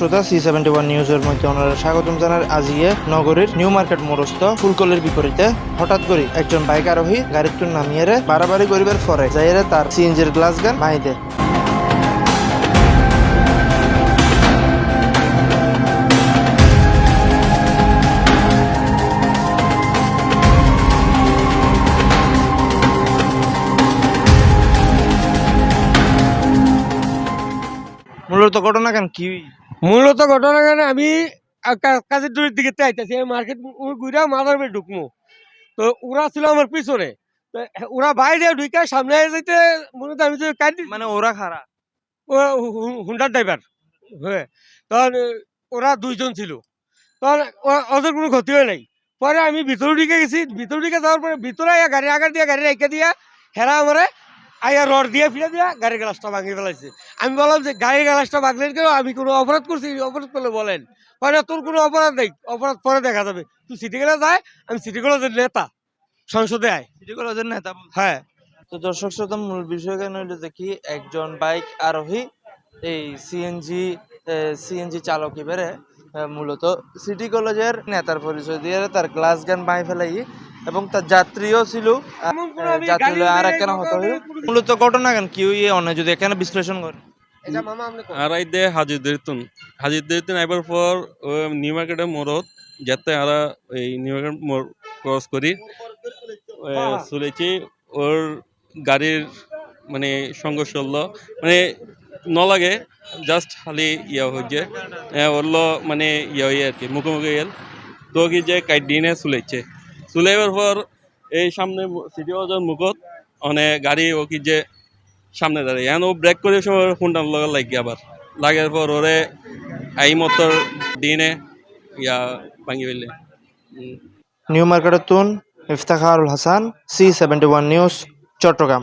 শ্রোতা C seventy one নিউজের মধ্যে ওনারা স্বাগতম জানার আজিয়ে নগরীর নিউ মার্কেট মোড়স্থ ফুলকলের বিপরীতে হঠাৎ করে একজন বাইক আরোহী গাড়ির টুন নামিয়ে বাড়াবাড়ি করিবার পরে যাইরে তার সিএনজির গ্লাস গান দে মূলত ঘটনা কেন? কি মূলত ঘটনা কেন আমি কাজের দূরের দিকে চাইতেছি মার্কেট ঘুরে মাথার উপরে ঢুকমু। তো ওরা ছিল আমার পিছনে তো ওরা বাইরে ঢুকে সামনে যেতে মূলত আমি তো কাটি মানে ওরা খারাপ হুন্ডার ড্রাইভার হ্যাঁ। তখন ওরা দুইজন ছিল। তখন ওদের কোনো ক্ষতি হয় নাই। পরে আমি ভিতরে ঢুকে গেছি ভিতরে ঢুকে যাওয়ার পরে ভিতরে গাড়ি আগার দিয়ে গাড়ি রেখে দিয়া হেরা আমারে আইয়া রড দিয়ে ফিরে দিয়া গাড়ির গ্লাসটা ভাঙিয়ে ফেলাইছে। আমি বললাম যে গাড়ির গ্লাসটা ভাঙলেন কেন? আমি কোনো অপরাধ করছি? অপরাধ করলে বলেন। পরে তোর কোনো অপরাধ নেই। অপরাধ পরে দেখা যাবে। তুই সিটি গেলে যায় আমি সিটি কলেজের নেতা। সংসদে আয়। সিটি কলেজের নেতা? হ্যাঁ। তো দর্শক শ্রোতা মূল বিষয় কেন হইল দেখি একজন বাইক আরোহী এই সিএনজি সিএনজি চালক এবারে মূলত সিটি কলেজের নেতার পরিচয় দিয়ে তার গ্লাস গান বাই ফেলাই। এবং তার যাত্রীও ছিল আহ, এমন কোনো আমি যাত্রী আর হতো কোনো- মূলত ঘটনা কেন? কি অন্য যদি এখানে বিশ্লেষণ করে? আর দে হাজির দিতুন। হাজির দিতুন আইবার পর ও নিউ মার্কেটের মোড়ত যাতে আরা এই নিউ মার্কেট মোড় ক্রস করি। চলেছি। ওর গাড়ির মানে সংঘর্ষ হলো। মানে নলাগে জাস্ট খালি ইয়া হচ্ছে ওরলো মানে ইয়া হয়ে আর কি মুখোমুখি তো কি যে কাইডিনে চলেছে। চুলাইবার পর এই সামনে সিটি বাজার মুখত মানে গাড়ি ও কি যে সামনে দাঁড়িয়ে। এখন ও ব্রেক করে সময় ফোনটা লগা লাগে আবার। লাগার পর ওরে আই মতর দিনে ইয়া ভাঙি ফেললে। নিউ মার্কেটের তুন, Iftakharul Hasan C seventy one news Chattogram.